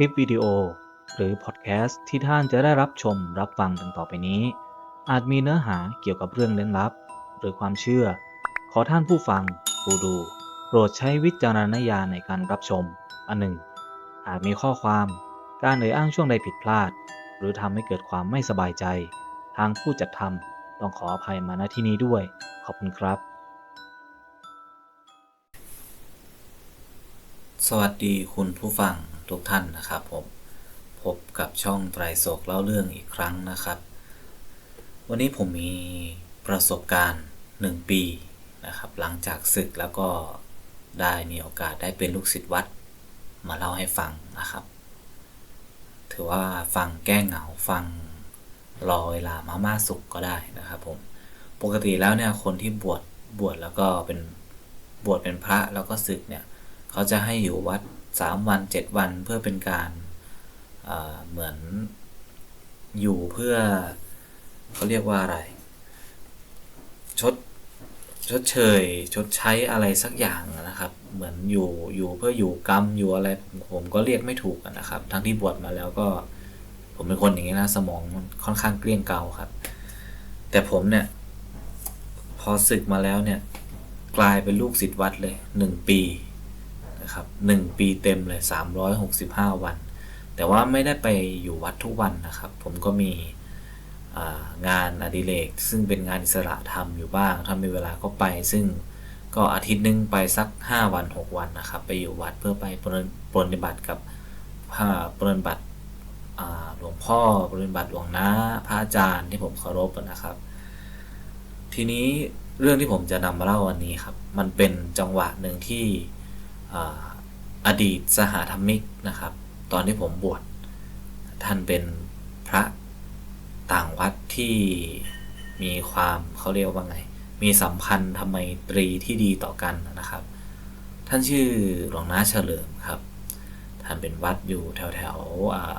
คลิปวิดีโอ หรือพอดแคสต์ที่ท่านจะได้รับชมรับฟังดังต่อไปนี้ อาจมีเนื้อหาเกี่ยวกับเรื่องเล่นลับ หรือความเชื่อ ขอท่านผู้ฟังผู้ดู โปรดใช้วิจารณญาณในการรับชม อันหนึ่ง หากมีข้อความ การเอ่ยอ้างช่วงใดผิดพลาด หรือทำให้เกิดความไม่สบายใจ ทางผู้จัดทำต้องขออภัยมาณที่นี้ด้วย ขอบคุณครับสวัสดีคุณผู้ฟัง ทุกท่านนะครับผมพบกับช่องไตรโศกเล่าเรื่องอีกครั้งนะครับ วันนี้ผมมีประสบการณ์ 1 ปีนะครับ หลังจากศึกแล้วก็ได้มีโอกาสได้เป็นลูกศิษย์วัดมาเล่าให้ฟังนะครับ ถือว่าฟังแก้เหงาฟังรอเวลามาม่าสุกก็ได้นะครับผมปกติแล้วเนี่ยคนที่บวชบวชแล้วก็เป็นบวชเป็นพระแล้วก็ศึกเนี่ยเขาจะให้อยู่วัด สามวันเจ็ดวันเพื่อเป็นการเหมือนอยู่เพื่อเขาเรียกว่าอะไร ชดชดเชย ชดใช้อะไรสักอย่างนะครับ เหมือนอยู่อยู่เพื่ออยู่กรรมอยู่อะไรผมก็เรียกไม่ถูกนะครับ ทั้งที่บวชมาแล้วก็ ผมเป็นคนอย่างนี้นะสมองค่อนข้างเกลี้ยงเกาครับ แต่ผมเนี่ย พอศึกมาแล้วเนี่ย กลายเป็นลูกศิษย์วัดเลยหนึ่งปี นะครับหนึ่งปีเต็มเลย 365 วัน แต่ว่าไม่ได้ไปอยู่วัดทุกวันนะครับ ผมก็มีงานอดิเรกซึ่งเป็นงานอิสระทำอยู่บ้างถ้ามีเวลาก็ไป ซึ่งก็อาทิตย์นึงไปสัก 5 วัน 6 วันนะครับ ไปอยู่วัดเพื่อไปปรนิบัติกับพระปรนิบัติหลวงพ่อปรนิบัติหลวงนาพระอาจารย์ที่ผมเคารพนะครับ ทีนี้เรื่องที่ผมจะนำมาเล่าวันนี้ครับ มันเป็นจังหวะหนึ่งที่ อดีตสหธรรมิกนะครับ ตอนที่ผมบวชท่านเป็นพระต่างวัดที่มีความเขาเรียกว่าไง มีสัมพันธ์ทำไมตรีที่ดีต่อกันนะครับ ท่านชื่อหลวงนาเฉลิมครับ ท่านเป็นวัดอยู่แถวแถว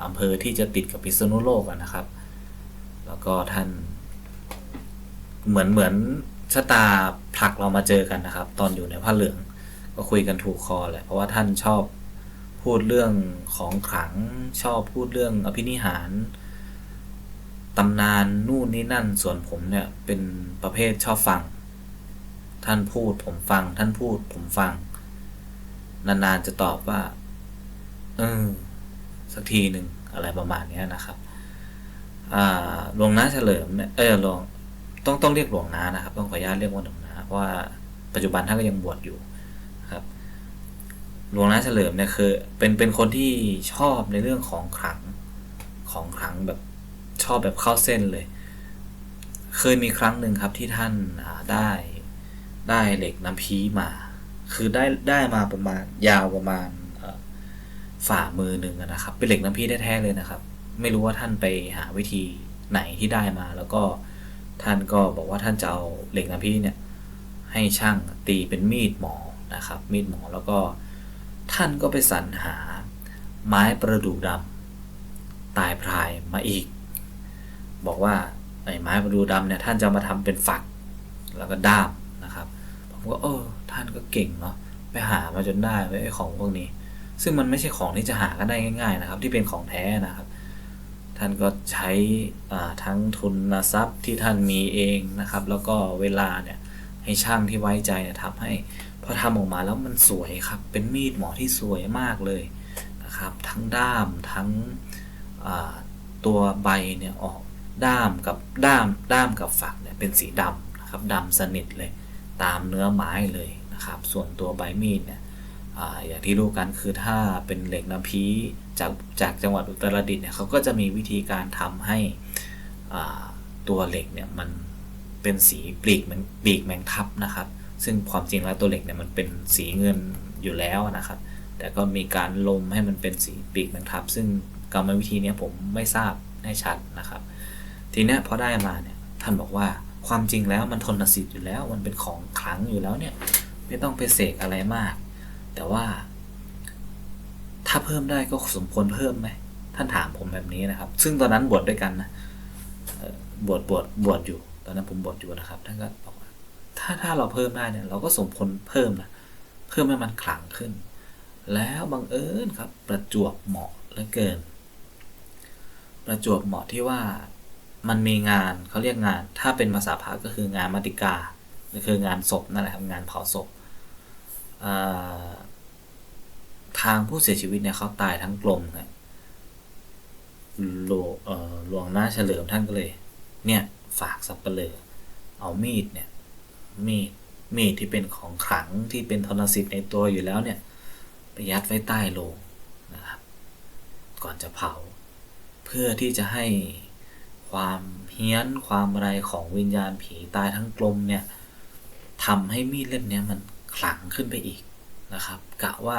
อำเภอที่จะติดกับพิษณุโลกนะครับ แล้วก็ท่าน เหมือนเหมือนชะตาผลักเรามาเจอกันนะครับ ตอนอยู่ในผ้าเหลือง ก็คุยกันถูกคอแหละ เพราะว่าท่านชอบพูดเรื่องของขลังชอบพูดเรื่องอภินิหารตำนานนู่นนี่นั่นส่วนผมเนี่ยเป็นประเภทชอบฟัง ท่านพูดผมฟัง ท่านพูดผมฟัง นานๆจะตอบว่าเออสักทีหนึ่งอะไรประมาณนี้นะครับหลวงน้าเฉลิมเนี่ยเออหลวงต้องต้องเรียกหลวงน้านะครับ ต้องขออนุญาตเรียกว่าหลวงน้าเพราะว่าปัจจุบันท่านก็ยังบวชอยู่ หลวงนาเฉลิมเนี่ยคือเป็นเป็นคนที่ชอบในเรื่องของขลังของขลังแบบชอบแบบเข้าเส้นเลย เคยมีครั้งหนึ่งครับที่ท่านได้ได้เหล็กน้ำพีมา คือได้ได้มาประมาณยาวประมาณฝ่ามือหนึ่งนะครับ เป็นเหล็กน้ำพีแท้ๆเลยนะครับ ไม่รู้ว่าท่านไปหาวิธีไหนที่ได้มา แล้วก็ท่านก็บอกว่าท่านจะเอาเหล็กน้ำพีเนี่ยให้ช่างตีเป็นมีดหมอนะครับ มีดหมอแล้วก็ ท่านก็ไปสรรหา ไม้ประดู่ดำตายพรายมาอีก บอกว่าไอ้ไม้ประดู่ดำเนี่ยท่านจะมาทำเป็นฝัก แล้วก็ด้ามนะครับ ผมก็เออท่านก็เก่งเนาะไปหามาจนได้ไอ้ของพวกนี้ ซึ่งมันไม่ใช่ของที่จะหากันได้ง่าย ๆ นะครับ ที่เป็นของแท้นะครับ ท่านก็ใช้ทั้งทุนทรัพย์ที่ท่านมีเองนะครับ แล้วก็เวลาเนี่ยให้ช่างที่ไว้ใจเนี่ยทำให้ อทำออกมาแล้วมันสวยครับ เป็นมีดหมอที่สวยมากเลยนะครับ ทั้งด้ามทั้งตัวใบเนี่ยออกด้ามกับด้ามด้ามกับฝักเนี่ยเป็นสีดำนะครับดำสนิทเลยตามเนื้อไม้เลยนะครับ ส่วนตัวใบมีดเนี่ยออย่างที่รู้กันคือถ้าเป็นเหล็กน้ำพีจากจากจังหวัดอุตรดิตถ์เนี่ยเขาก็จะมีวิธีการทำให้ตัวเหล็กเนี่ยมันเป็นสีปลีกมันปีกแมงทับนะครับ ซึ่งความจริงแล้วตัวเหล็กเนี่ยมันเป็นสีเงินอยู่แล้วนะครับ แต่ก็มีการลมให้มันเป็นสีปีกแมงทับ ซึ่งกรรมวิธีนี้ผมไม่ทราบแน่ชัดนะครับ ทีนี้พอได้มาเนี่ยท่านบอกว่าความจริงแล้วมันทนสิทธิ์อยู่แล้ว มันเป็นของขลังอยู่แล้วเนี่ยไม่ต้องไปเสกอะไรมาก แต่ว่า ถ้าเพิ่มได้ก็สมควรเพิ่มไหมท่านถามผมแบบนี้นะครับ ซึ่งตอนนั้นบวชดด้วยกันนะบวชบวชบวชอยู่ ตอนนั้นผมบวชอยู่นะครับ ท่านก็บอกาถ้าเราเพิ่มได้เนี่ยเราก็สมผลเพิ่มนะเพิ่มให้มันขลังขึ้น แล้วบังเอิญครับประจวบเหมาะเหลือเกิน ประจวบเหมาะที่ว่ามันมีงานเขาเรียกงาน ถ้าเป็นภาษาพระก็คืองานมัติกาคืองานศพนั่นแหละครับงานเผาศพทางผู้เสียชีวิตเนี่ยเขาตายทั้งกลมครับหลวงหลวงหน้าเฉลิมท่านก็เลย เนี่ยฝากสับเปลือเอามีดเนี่ย มีดมีดที่เป็นของขลังที่เป็นธนสิทธิ์ในตัวอยู่แล้วเนี่ยไปยัดไว้ใต้โลงนะครับ ก่อนจะเผา เพื่อที่จะให้ความเฮี้ยนความอะไรของวิญญาณผีตายทั้งกลมเนี่ยทำให้มีดเล่มนี้มันขลังขึ้นไปอีกนะครับ กะว่า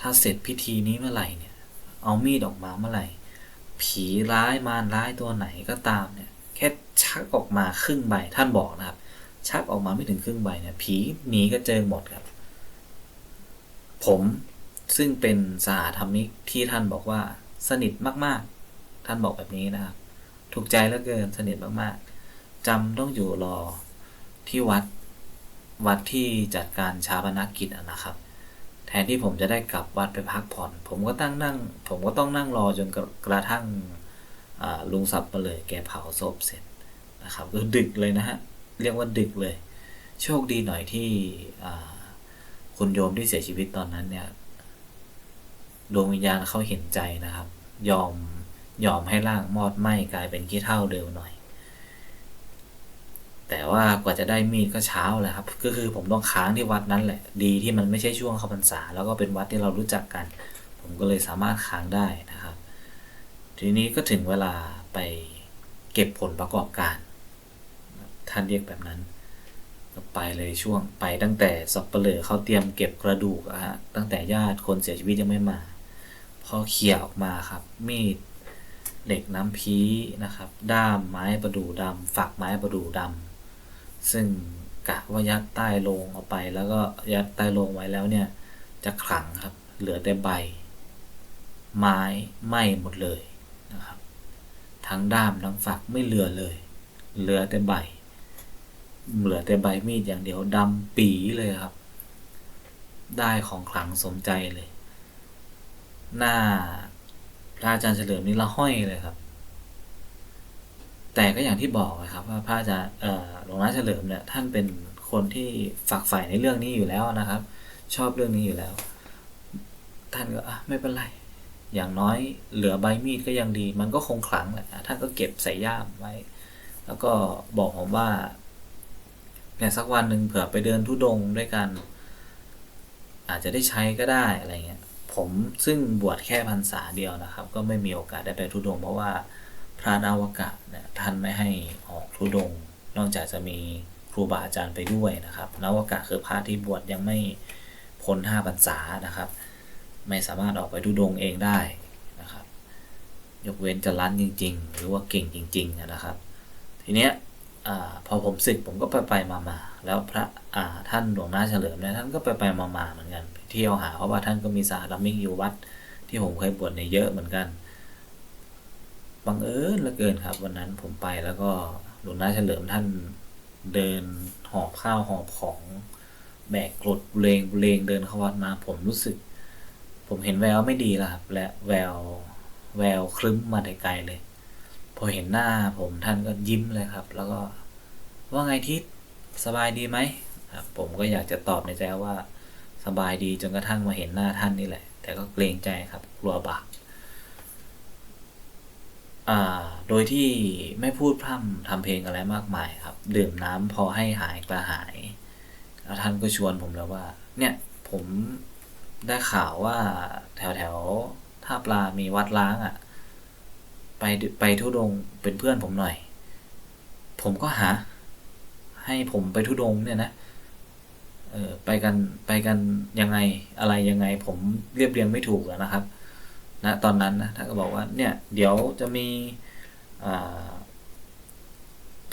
ถ้าเสร็จพิธีนี้เมื่อไหร่เนี่ย เอามีดออกมาเมื่อไหร่ ผีร้ายมารร้ายตัวไหนก็ตามเนี่ยแค่ชักออกมาครึ่งใบท่านบอกนะครับ ชักออกมาไม่ถึงครึ่งใบเนี่ยผีหนีก็เจอหมดครับ ผมซึ่งเป็นสหธรรมิกที่ท่านบอกว่าสนิทมากๆ ท่านบอกแบบนี้นะครับ ถูกใจเหลือเกินสนิทมากๆจำต้องอยู่รอที่วัดวัดที่จัดการชาปนกิจอะนะครับ แทนที่ผมจะได้กลับวัดไปพักผ่อน ผมก็ตั้งนั่ง ผมก็ต้องนั่งรอจนกระกระทั่งลุงสับมาเลยแกเผาศพเสร็จนะครับก็ดึกเลยนะฮะ เรียกว่าดึกเลย โชคดีหน่อยที่คุณโยมที่เสียชีวิตตอนนั้นเนี่ยดวงวิญญาณเขาเห็นใจนะครับ ยอมยอมให้ร่างมอดไหม้กลายเป็นขี้เท่าเดิมหน่อย แต่ว่ากว่าจะได้มีดก็เช้าแหละครับ ก็คือผมต้องค้างที่วัดนั้นแหละ ดีที่มันไม่ใช่ช่วงเข้าพรรษา แล้วก็เป็นวัดที่เรารู้จักกัน ผมก็เลยสามารถค้างได้นะครับ ทีนี้ก็ถึงเวลาไปเก็บผลประกอบการ ท่านเรียกแบบนั้นไปเลยช่วงไปตั้งแต่สับเปลือเขาเตรียมเก็บกระดูกอะฮะตั้งแต่ญาติคนเสียชีวิตยังไม่มา พอเขี่ยออกมาครับ มีดเหล็กน้ำพีนะครับ ด้ามไม้ประดู่ดำฝักไม้ประดู่ดำซึ่งกะว่ายัดใต้โลงเอาไป แล้วก็ยัดใต้โลงไว้แล้วเนี่ย จะขลังครับ เหลือแต่ใบ ไม้ไหม้หมดเลยนะครับ ทั้งด้ามทั้งฝักไม่เหลือเลย เหลือแต่ใบ เหลือแต่ใบมีดอย่างเดียวดำปีเลยครับ ได้ของขลังสมใจเลย หน้าพระอาจารย์เฉลิมนี่ละห้อยเลยครับ แต่ก็อย่างที่บอกนะครับ ว่าพระอาจารย์หลวงนาเฉลิมเนี่ยท่านเป็นคนที่ฝักใฝ่ในเรื่องนี้อยู่แล้วนะครับ ชอบเรื่องนี้อยู่แล้ว ท่านก็อะไม่เป็นไรอย่างน้อยเหลือใบมีดก็ยังดี มันก็คงขลังแหละท่านก็เก็บใส่ย่ามไว้ แล้วก็บอกผมว่า เนี่ยสักวันหนึ่งเผื่อไปเดินทุดงด้วยกัน อาจจะได้ใช้ก็ได้อะไรเงี้ยผมซึ่งบวชแค่พรรษาเดียวนะครับ ก็ไม่มีโอกาสได้ไปทุดง เพราะว่าพระนาวกะเนี่ยท่านไม่ให้ออกทุดง นอกจากจะมีครูบาอาจารย์ไปด้วยนะครับนาวกะคือพระที่บวชยังไม่พ้นห้าพรรษานะครับ ไม่สามารถออกไปทุดงเองได้นะครับ ยกเว้นจะรั้นจริง ๆ หรือว่าเก่งจริง ๆ นะครับ ทีเนี้ย อพอผมศึกผมก็ไปไปมามาแล้วพระท่านหลวงนาเฉลิมเนี่ยท่านก็ไปไปมามาเหมือนกันไปเที่ยวหาเพราะว่าท่านก็มีสาธมิกอยู่วัด ที่ผมเคยบวชในยเยอะเหมือนกันบังเอิญเหลือเกินครับ วันนั้นผมไปแล้วก็หลวงนาเฉลิมท่านเดินหอบข้าวหอบของแบกกรดบุเรงบุเรงเดินเข้าวัดมา ผมรู้สึก ผมเห็นแววไม่ดีแล้วครับและแววแววคลึ้มมาแต่ไกลเลย พอเห็นหน้าผมท่านก็ยิ้มเลยครับ แล้วก็ว่าไงทิศสบายดีไหมครับผมก็อยากจะตอบในใจว่าสบายดีจนกระทั่งมาเห็นหน้าท่านนี่แหละ แต่ก็เกรงใจครับกลัวบาปอ่าโดยที่ไม่พูดพร่ำทำเพลงอะไรมากมายครับ ดื่มน้ำพอให้หายกระหาย แล้วท่านก็ชวนผมแล้วว่า เนี่ยผมได้ข่าวว่าแถวแถวท่าปลามีวัดล้างอะ่ะ ไปไปทุดงเป็นเพื่อนผมหน่อย ผมก็หา ให้ผมไปทุดงเนี่ยนะเออไปกันไปกันยังไงอะไรยังไง ผมเรียบเรียงไม่ถูกนะครับนะตอนนั้นนะท่านก็บอกว่าเนี่ย เดี๋ยวจะมี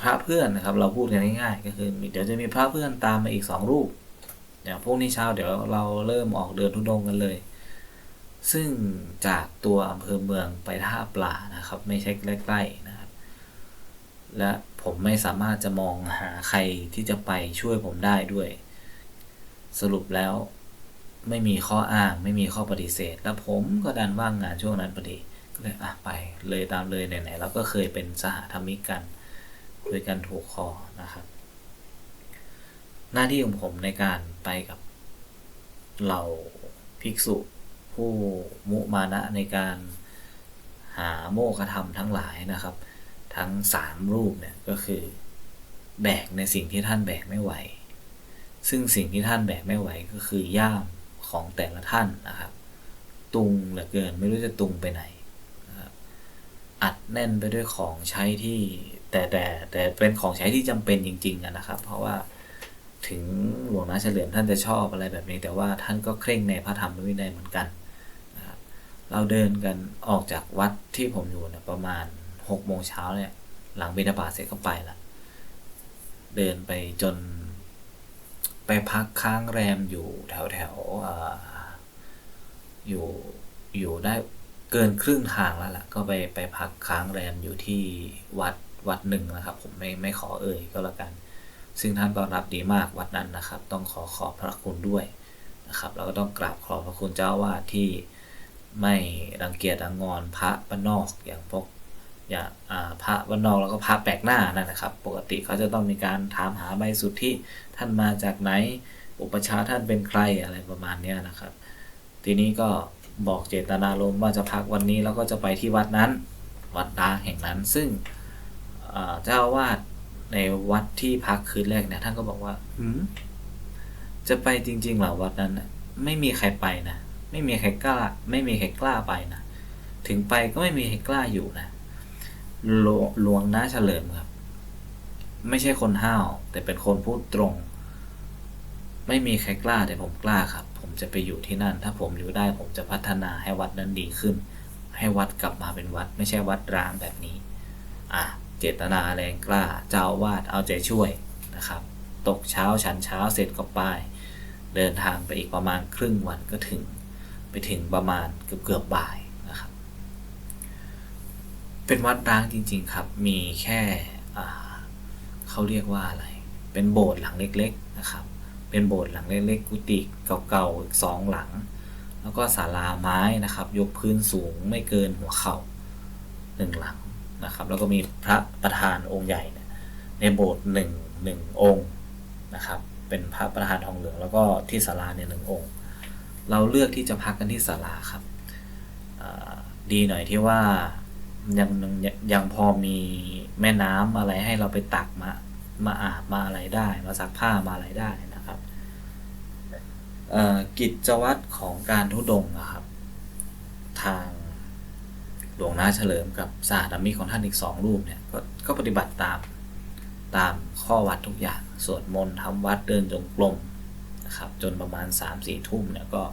พระเพื่อนนะครับ เราพูดกันง่ายๆก็คือ เดี๋ยวจะมีพระเพื่อนตามมาอีกสองรูปอย่างพวกนี้เช้าเดี๋ยวเราเริ่มออกเดินทุดงกันเลย ซึ่งจากตัวอำเภอเมืองไปท่าปลานะครับ ไม่ใช่ใกล้ๆนะครับ และผมไม่สามารถจะมองหาใครที่จะไปช่วยผมได้ด้วย สรุปแล้วไม่มีข้ออ้างไม่มีข้อปฏิเสธ แล้วผมก็ดันว่างงานช่วงนั้นพอดีก็เลยอะไปเลยตามเลยไหนๆเราก็เคยเป็นสหธรรมิกกันคุยกันถูกคอนะครับ หน้าที่ของผมในการไปกับเหล่าภิกษุ ผู้มุมานะในการหาโมฆะธรรมทั้งหลายนะครับ ทั้งสามรูปเนี่ยก็คือแบกในสิ่งที่ท่านแบกไม่ไหว ซึ่งสิ่งที่ท่านแบกไม่ไหวก็คือย่ามของแต่ละท่านนะครับ ตุงเหลือเกินไม่รู้จะตุงไปไหนนะครับอัดแน่นไปด้วยของใช้ที่แต่แต่แต่เป็นของใช้ที่จำเป็นจริงๆนะครับ เพราะว่าถึงหลวงนาเฉลิมท่านจะชอบอะไรแบบนี้ แต่ว่าท่านก็เคร่งในพระธรรมวินัยเหมือนกัน เราเดินกันออกจากวัดที่ผมอยู่เนี่ยประมาณหกโมงเช้าเนี่ย หลังบิณฑบาตเสร็จก็ไปละเดินไปจน ไปพักค้างแรมอยู่แถวแถวอยู่อยู่ได้เกินครึ่งทางแล้วล่ะ ก็ไปไปพักค้างแรมอยู่ที่วัดวัดหนึ่งนะครับ ผมไม่ไม่ขอเอ่ยก็แล้วกัน ซึ่งท่านก็รับดีมากวัดนั้นนะครับ ต้องขอขอบพระคุณด้วยนะครับแล้วก็ต้องกราบขอบพระคุณเจ้าอาวาดที่ ไม่รังเกียจรังงอนพระบ้านนอกอย่างพวกอย่างพระวันนอกแล้วก็พระแปลกหน้านั่นนะครับ ปกติเขาจะต้องมีการถามหาใบสุทธิท่านมาจากไหนอุปชาท่านเป็นใครอะไรประมาณนี้นะครับ ทีนี้ก็บอกเจตนารมณ์ว่าจะพักวันนี้แล้วก็จะไปที่วัดนั้น วัดร้างแห่งนั้น ซึ่งเจ้าวาดในวัดที่พักคืนแรกเนี่ยท่านก็บอกว่าจะไปจริงๆเหรอวัดนั้นไม่มีใครไปนะ ไม่มีใครกล้า ไม่มีใครกล้าไปนะ ถึงไปก็ไม่มีใครกล้าอยู่นะหลวงหลวงน้าเฉลิมครับ ไม่ใช่คนห้าว แต่เป็นคนพูดตรง ไม่มีใครกล้าแต่ผมกล้าครับ ผมจะไปอยู่ที่นั่น ถ้าผมอยู่ได้ผมจะพัฒนาให้วัดนั้นดีขึ้น ให้วัดกลับมาเป็นวัด ไม่ใช่วัดร้างแบบนี้ อะ เจตนาแรงกล้า เจ้าวาดเอาใจช่วยนะครับ ตกเช้าฉันเช้าเสร็จก็ไป เดินทางไปอีกประมาณครึ่งวันก็ถึง ไปถึงประมาณเกือบเกือบบ่ายนะครับ เป็นวัดร้างจริง ๆครับ มีแค่เขาเรียกว่าอะไร เป็นโบสถ์หลังเล็ก ๆนะครับ เป็นโบสถ์หลังเล็กๆกุฏิเก่าๆอีกสองหลัง แล้วก็ศาลาไม้นะครับ ยกพื้นสูงไม่เกินหัวเข่าหนึ่งหลังนะครับ แล้วก็มีพระประธานองค์ใหญ่ในโบสถ์หนึ่งหนึ่งองค์นะครับ เป็นพระประธานทองเหลืองแล้วก็ที่ศาลาเนี่ยหนึ่งองค์ เราเลือกที่จะพักกันที่ศาลาครับดีหน่อยที่ว่ายังยังยังพอมีแม่น้ำอะไรให้เราไปตักมามาอาบมาอะไรได้ มาซักผ้ามาอะไรได้นะครับกิจวัตรของการทุดงนะครับ ทางหลวงนาเฉลิมกับสาธมิกของท่านอีกสองรูปเนี่ยกก็ปฏิบัติตามตามข้อวัดทุกอย่างสวดมนต์ทำวัดเดินจงกรม นะครับ จนประมาณสามสี่ทุ่มเนี่ยก็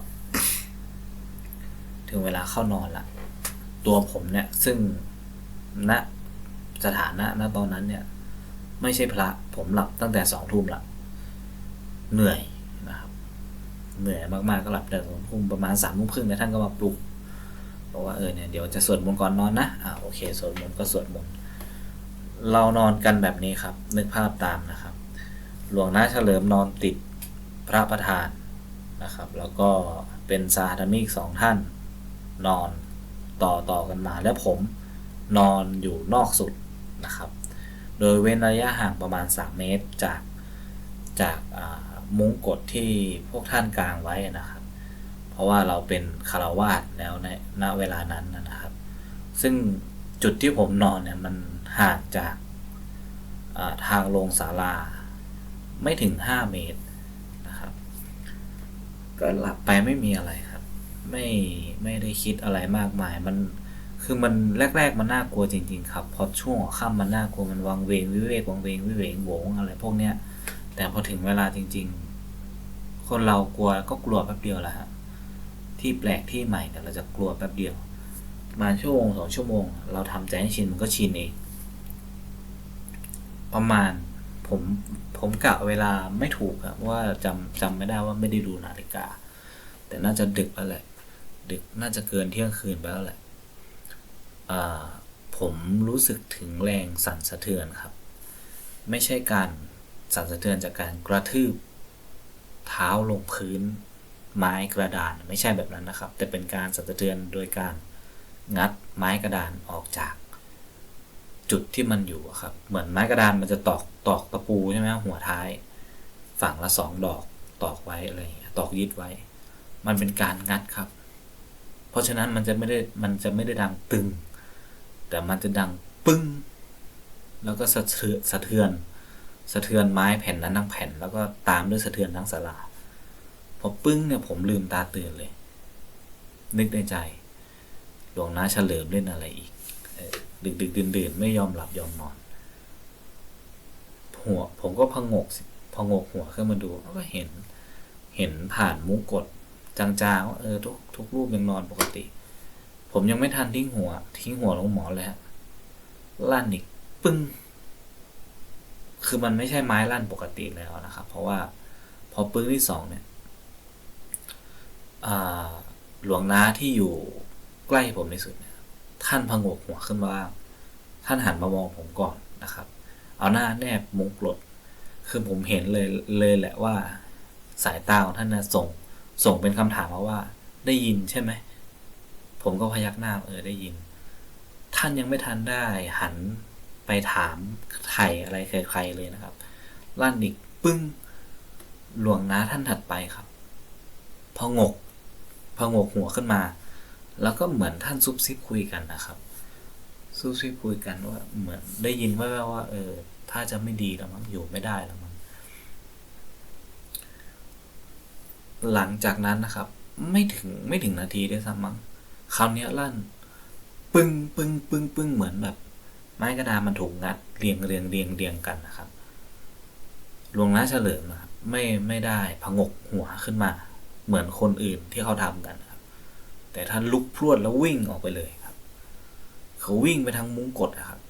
ถึงเวลาเข้านอนละตัวผมเนี่ย ซึ่งณสถานะณตอนนั้นเนี่ย ไม่ใช่พระ ผมหลับตั้งแต่สองทุ่มละเหนื่อยนะครับ เหนื่อยมากๆก็หลับแต่สองทุ่มประมาณสามทุ่มครึ่งเนี่ยท่านก็มาปลุกบอกว่าเออเนี่ยเดี๋ยวจะสวดมนต์ก่อนนอนนะอ่าโอเคสวดมนต์ก็สวดมนต์เรานอนกันแบบนี้ครับ นึกภาพตามนะครับ หลวงนาเฉลิมนอนติด พระประธานนะครับ แล้วก็เป็นสาธมิกสองท่าน นอนต่อต่อกันมา แล้วผมนอนอยู่นอกสุดนะครับ โดยเว้นระยะห่างประมาณ 3 เมตรจากจากมุ้งกดที่พวกท่านกางไว้นะครับ เพราะว่าเราเป็นคารวาสแล้วในณเวลานั้นนะครับ ซึ่งจุดที่ผมนอนเนี่ยมันห่างจากาทางลงศาลาไม่ถึง 5 เมตร ก็หลับไปไม่มีอะไรครับ ไม่ไม่ได้คิดอะไรมากมาย มันคือมันแรก ๆ มันน่ากลัวจริง ๆ ครับ พอช่วงหัวค่ำมันน่ากลัวมันวังเวงวิเวกวังเวงวิเวงโหงอะไรพวกเนี้ย แต่พอถึงเวลาจริง ๆ คนเรากลัวก็กลัวแป๊บเดียวแหละฮะที่แปลกที่ใหม่แต่เราจะกลัวแป๊บเดียวมาชั่วโมงสองชั่วโมง เราทำใจให้ชินมันก็ชินเองประมาณผม ผมกะเวลาไม่ถูกครับว่าจำจำไม่ได้ว่าไม่ได้ดูนาฬิกา แต่น่าจะดึกแล้วแหละดึกน่าจะเกินเที่ยงคืนไปแล้วแหละผมรู้สึกถึงแรงสั่นสะเทือนครับ ไม่ใช่การสั่นสะเทือนจากการกระทืบ เท้าลงพื้น ไม้กระดานไม่ใช่แบบนั้นนะครับ แต่เป็นการสั่นสะเทือนโดยการงัดไม้กระดานออกจาก จุดที่มันอยู่ครับ เหมือนไม้กระดานมันจะตอกตอกตะปูใช่ไหมหัวท้าย ฝั่งละสองดอกตอกไว้อะไรอย่างเงี้ยตอกยึดไว้ มันเป็นการงัดครับ เพราะฉะนั้นมันจะไม่ได้มันจะไม่ได้ดังตึง แต่มันจะดังปึ้ง แล้วก็สะเทือนสะเทือนสะเทือนไม้แผ่นนั้นทั้งแผ่น แล้วก็ตามด้วยสะเทือนทั้งศาลาพอปึ้งเนี่ยผมลืมตาตื่นเลย นึกในใจ หลวงน้าเฉลิมเล่นอะไรอีก ดึกดึกดื่นดื่นไม่ยอมหลับยอมนอน หัว ผมก็พงกพงกหัวขึ้นมาดูก็เห็น เห็นผ่านมุกกดจางๆว่าเออทุกทุกรูปยังนอนปกติ ผมยังไม่ทันทิ้งหัว ทิ้งหัวลงหมอนเลยฮะลั่นอีกปึ้ง คือมันไม่ใช่ไม้ลั่นปกติแล้วนะครับ เพราะว่า พอปึ้งที่สองเนี่ยหลวงน้าที่อยู่ใกล้ผมที่สุดเท่านพงกหัวขึ้นมาบ้างท่านหันมามองผมก่อนนะครับ เอาหน้าแนบมุงกรดคือผมเห็นเลยเลยแหละว่า สายตาของท่านนะส่ง ส่งเป็นคำถามมาว่า ได้ยินใช่ไหม ผมก็พยักหน้าเออได้ยิน ท่านยังไม่ทันได้ หันไปถามไถ่อะไรใครๆเลยนะครับลั่นอีกปึ้งหลวงน้าท่านถัดไปครับพองกพองกหัวขึ้นมา แล้วก็เหมือนท่านซุบซิบคุยกันนะครับ ซุบซิบคุยกันว่าเหมือนได้ยินแว่วๆว่าเออถ้าจะไม่ดีแล้วมั้งอยู่ไม่ได้แล้วมั้งหลังจากนั้นนะครับ ไม่ถึงไม่ถึงนาทีด้วยซ้ำมั้งคราวนี้ลั่น ปึ้งปึ้งปึ้งปึ้งเหมือนแบบ ไม้กระดานมันถูกงัดเรียงเรียงเรียงเรียงกันนะครับหลวงน้าเฉลิมนะครับ ไม่ไม่ได้พงกหัวขึ้นมา เหมือนคนอื่นที่เขาทำกันนะ แต่ท่านลุกพรวดแล้ววิ่งออกไปเลยครับ เขาวิ่งไปทางมุ้งกดนะครับ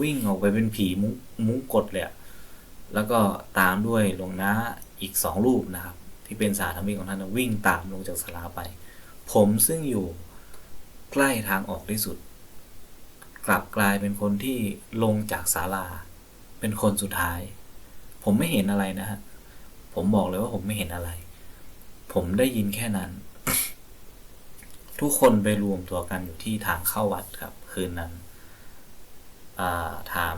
วิ่งออกไปเป็นผีมุ้งมุ้งกดเลยอะแล้วก็ตามด้วยหลวงน้าอีกสองรูปนะครับ ที่เป็นสาธมิกของท่านวิ่งตามลงจากศาลาไป ผมซึ่งอยู่ใกล้ทางออกที่สุด กลับกลายเป็นคนที่ลงจากศาลา เป็นคนสุดท้าย ผมไม่เห็นอะไรนะฮะผมบอกเลยว่าผมไม่เห็นอะไร ผมได้ยินแค่นั้น ทุกคนไปรวมตัวกันอยู่ที่ทางเข้าวัดครับ คืนนั้นาถาม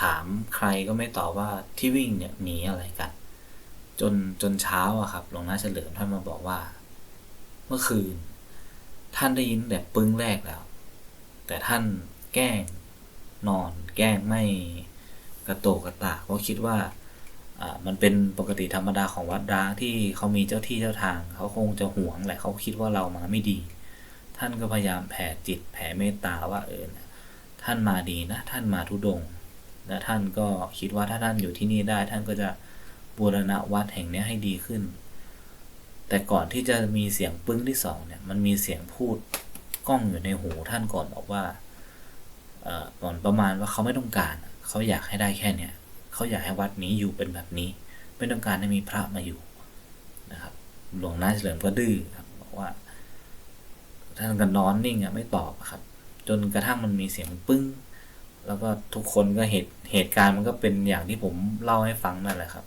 ถามใครก็ไม่ตอบว่าที่วิ่งเนี่ยหนีอะไรกัน จนจนเช้าอะครับหลวงน้าเฉลิมท่านมาบอกว่า เมื่อคืน ท่านได้ยินแต่ปึ้งแรกแล้ว แต่ท่านแกล้งนอนแกล้งไม่กระโตกกระตากเพราะคิดว่า มันเป็นปกติธรรมดาของวัดร้างที่เขามีเจ้าที่เจ้าทาง เขาคงจะหวงแหละเขาคิดว่าเรามาไม่ดี ท่านก็พยายามแผ่จิตแผ่เมตตาว่าเออนะท่านมาดีนะ ท่านมาทุดงและท่านก็คิดว่าถ้าท่านอยู่ที่นี่ได้ ท่านก็จะบูรณะวัดแห่งนี้ให้ดีขึ้น แต่ก่อนที่จะมีเสียงปึ้งที่สองเนี่ยมันมีเสียงพูดก้องอยู่ในหูท่านก่อนบอกว่าอ่อก่อนประมาณว่าเขาไม่ต้องการ เขาอยากให้ได้แค่เนี้ย เขาอยากให้วัดนี้อยู่เป็นแบบนี้ ไม่ต้องการให้มีพระมาอยู่นะครับ หลวงนาเฉลิมก็ดื้อครับบอกว่าท่านก็นอนนิ่งอะไม่ตอบครับ จนกระทั่งมันมีเสียงปึ้ง แล้วก็ทุกคนก็เหตุเหตุการณ์มันก็เป็นอย่างที่ผมเล่าให้ฟังนั่นแหละครับ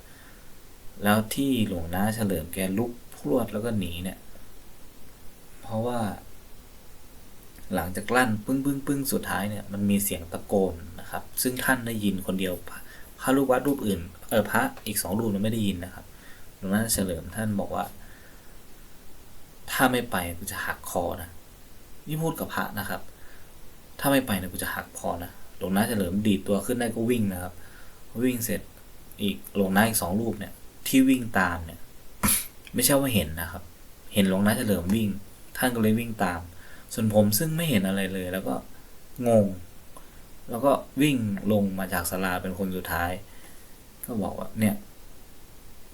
แล้วที่หลวงนาเฉลิมแกลุกพรวดแล้วก็หนีเนี่ย เพราะว่า หลังจากลั่นปึ้งปึ้งปึ้งสุดท้ายเนี่ยมันมีเสียงตะโกนนะครับ ซึ่งท่านได้ยินคนเดียวพระ พระลูกวัดรูปอื่น เออพระอีกสองรูปนี่ยไม่ได้ยินนะครับหลวงน้าเฉลิมท่านบอกว่า ถ้าไม่ไปกูจะหักคอนะนี่พูดกับพระนะครับ ถ้าไม่ไปเนี่ยกูจะหักคอนะหลวงน้าเฉลิมดีดตัวขึ้นได้ก็วิ่งนะครับ วิ่งเสร็จอีกหลวงน้าอีกสองรูปเนี่ย ที่วิ่งตามเนี่ย ไม่ใช่ว่าเห็นนะครับ เห็นหลวงน้าเฉลิมวิ่ง ท่านก็เลยวิ่งตาม ส่วนผมซึ่งไม่เห็นอะไรเลย แล้วก็งง แล้วก็วิ่งลงมาจากศาลาเป็นคนสุดท้าย ก็บอกว่าเนี่ย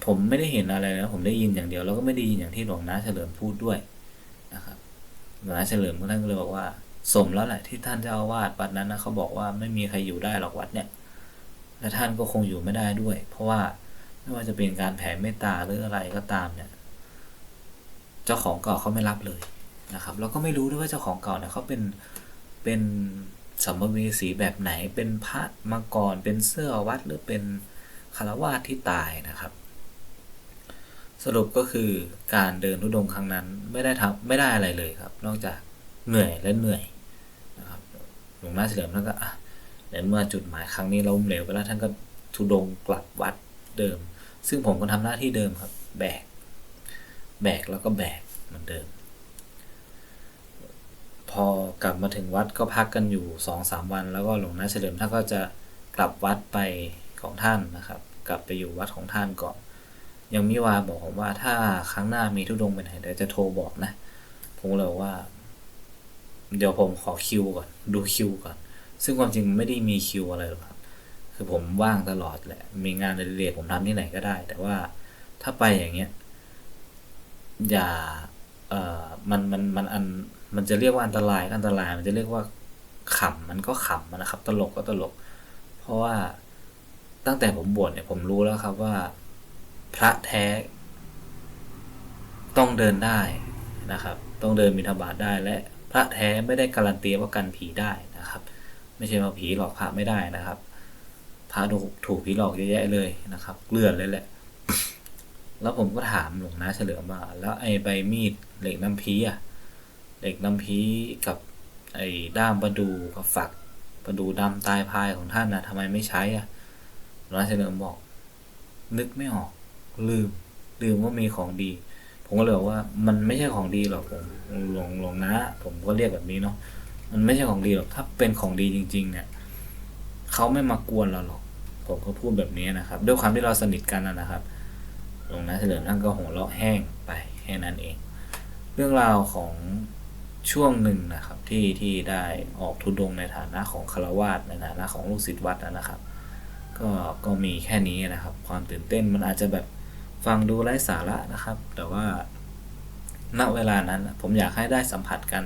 ผมไม่ได้เห็นอะไรนะผมได้ยินอย่างเดียว แล้วก็ไม่ได้ยินอย่างที่หลวงน้าเฉลิมพูดด้วยนะครับหลวงน้าเฉลิมท่านก็เลยบอกว่า สมแล้วแหละที่ท่านเจ้าอาวาสวัดนั้นนะเขาบอกว่าไม่มีใครอยู่ได้หรอกวัดเนี่ย และท่านก็คงอยู่ไม่ได้ด้วย เพราะว่าไม่ว่าจะเป็นการแผ่เมตตาหรืออะไรก็ตามเนี่ย เจ้าของเก่าเขาไม่รับเลยนะครับ แล้วก็ไม่รู้ด้วยว่าเจ้าของเก่าเนี่ยเขาเป็นเป็น สัมภเวสีแบบไหนเป็นพระมาก่อนเป็นเสื้อวัดหรือเป็นคารวาสที่ตายนะครับ สรุปก็คือการเดินทุดงค์ครั้งนั้นไม่ได้ทำไม่ได้อะไรเลยครับ นอกจากเหนื่อยและเหนื่อยนะครับหลวงนาเฉลิมท่านก็อะในเมื่อจุดหมายครั้งนี้เราล้มเหลวไปแล้วท่านก็ทุดงค์กลับวัดเดิม ซึ่งผมก็ทำหน้าที่เดิมครับ แบก แบกแล้วก็แบกเหมือนเดิม อกลับมาถึงวัดก็พักกันอยู่สองสามวัน แล้วก็หลวงนาเฉลิมท่านก็จะกลับวัดไปของท่านนะครับ กลับไปอยู่วัดของท่านก่อน ยังมิวาบอกผมว่าถ้าครั้งหน้ามีทุดงค์ไปไหนเดี๋ยวจะโทรบอกนะ ผมเลยว่า เดี๋ยวผมขอคิวก่อน ดูคิวก่อน ซึ่งความจริงไม่ได้มีคิวอะไรหรอกครับคือผมว่างตลอดแหละ มีงานอดิเรกผมทำที่ไหนก็ได้ แต่ว่าถ้าไปอย่างเงี้ย อย่า เอ่อ มัน มัน มันอัน มันจะเรียกว่าอันตรายก็อันตราย มันจะเรียกว่าขำมันก็ขำนะครับ ตลกก็ตลก เพราะว่าตั้งแต่ผมบวชเนี่ยผมรู้แล้วครับว่า พระแท้ต้องเดินได้นะครับ ต้องเดินมิถบาทได้และพระแท้ไม่ได้การันตีว่ากันผีได้นะครับ ไม่ใช่ว่าผีหลอกพระไม่ได้นะครับพระถูกถูกผีหลอกเยอะแยะเลยนะครับเกลื่อนเลยแหละ แล้วผมก็ถามหลวงน้าเฉลิมว่า แล้วไอ้ใบมีดเหล็กน้ำพีอะ เหล็กน้ำพีกับไอ้ด้ามประดูกับฝักประดูดำตายพายของท่านนะทำไมไม่ใช้อะหลวงนาเฉลิมบอก นึกไม่ออก ลืม ลืมว่ามีของดี ผมก็เลยบอกว่ามันไม่ใช่ของดีหรอกผมหลวงหลวงนะ ผมก็เรียกแบบนี้เนาะมันไม่ใช่ของดีหรอกถ้าเป็นของดีจริง ๆ เนี่ยเขาไม่มากวนเราหรอก ผมก็พูดแบบนี้นะครับ ด้วยความที่เราสนิทกันนะนะครับหลวงนะเฉลิมท่านก็หัวเราะแห้งไปแค่นั้นเอง เรื่องราวของ ช่วงหนึ่งนะครับที่ที่ได้ออกทุดงในฐานะของคารวาสในฐานะของลูกศิษย์วัดนะครับ ก็ก็มีแค่นี้นะครับ ความตื่นเต้นมันอาจจะแบบฟังดูไร้สาระนะครับ แต่ว่าณเวลานั้นผมอยากให้ได้สัมผัสกัน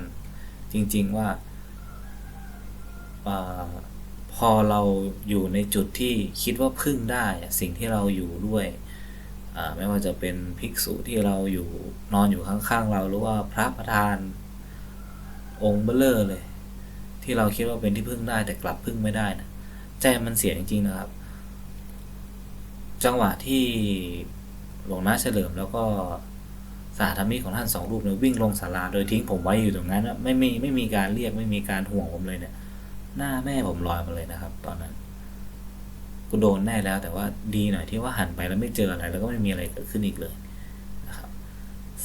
จริง ๆว่าอพอเราอยู่ในจุดที่คิดว่าพึ่งได้สิ่งที่เราอยู่ด้วยไม่ว่าจะเป็นภิกษุที่เราอยู่นอนอยู่ข้างๆเราหรือว่าพระประธาน องค์เบลเลอร์เลย ที่เราคิดว่าเป็นที่พึ่งได้แต่กลับพึ่งไม่ได้นะใจมันเสียจริงๆนะครับ จังหวะที่หลวงน้าเฉลิมแล้วก็สาธมิกของท่านสองรูปเนี่ยวิ่งลงศาลาโดยทิ้งผมไว้อยู่ตรงนั้นไม่มีไม่มีการเรียกไม่มีการห่วงผมเลยเนี่ย หน้าแม่ผมลอยมาเลยนะครับ ตอนนั้นกูโดนแน่แล้วแต่ว่าดีหน่อยที่ว่าหันไปแล้วไม่เจออะไร แล้วก็ไม่มีอะไรเกิดขึ้นอีกเลยนะครับ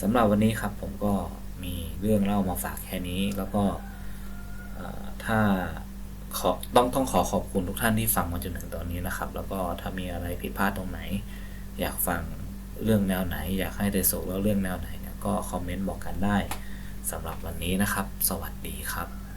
สำหรับวันนี้ครับผมก็ มีเรื่องเล่ามาฝากแค่นี้ แล้วก็ถ้าขอต้องต้องขอขอบคุณทุกท่านที่ฟังมาจนถึงตอนนี้นะครับ แล้วก็ถ้ามีอะไรผิดพลาดตรงไหน อยากฟังเรื่องแนวไหน อยากให้เดโซเล่าเรื่องแนวไหนเนี่ยก็คอมเมนต์บอกกันได้สำหรับวันนี้นะครับ สวัสดีครับ